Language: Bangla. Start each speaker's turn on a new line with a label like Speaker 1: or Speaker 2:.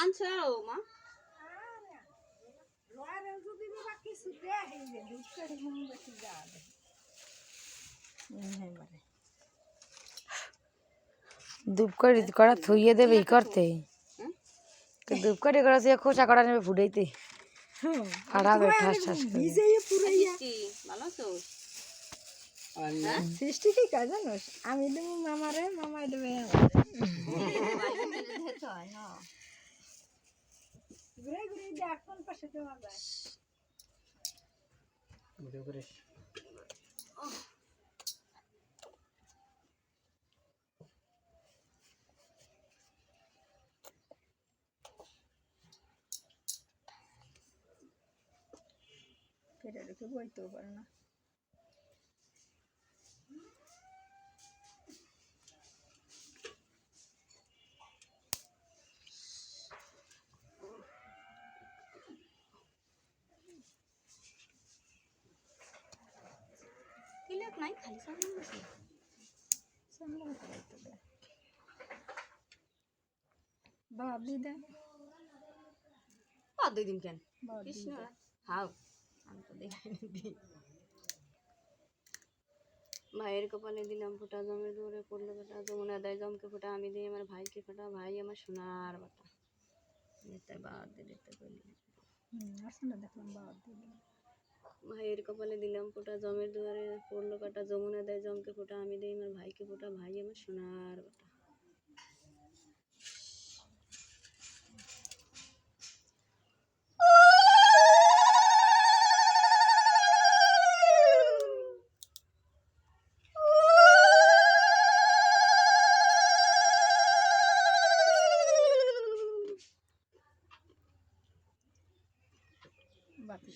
Speaker 1: আনছো মা?
Speaker 2: ধূপকাঠি করা থইয়ে দেবে ই করতে। তো ধূপকাঠি করা সে খোসা করা নেবে ফুটাইতে। ফাড়াবে ঠাস ঠাস
Speaker 1: ভালো আছো
Speaker 3: সৃষ্টি কি কাজ জানোস? আমি দেবো মামারে মামা দেবে ঘুরে ঘুরে দেখ পাশে দেওয়া যায় ফিরে রেখে বইতেও পারে না।
Speaker 1: নাই খালি দিন কেন? কৃষ্ণ হাও আমি তো ভাইয়ের কপালে দিলাম ফোঁটা জমে দৌড়ে পড়ল বেটা যমুনা দেয় জমকে ফোঁটা আমি দিই আমার ভাইকে ফোঁটা ভাই আমার সোনার বাটা। বাদ দিতে
Speaker 3: দেখলাম বাপ দি দে
Speaker 1: ভাইয়ের কপালে দিলাম ফোঁটা, জমের দুয়ারে পড়ল কাটা, যমুনা দেয় জমকে ফোঁটা, আমি দিই আমার ভাইকে ফোঁটা, ভাই আমার সোনার বাটা।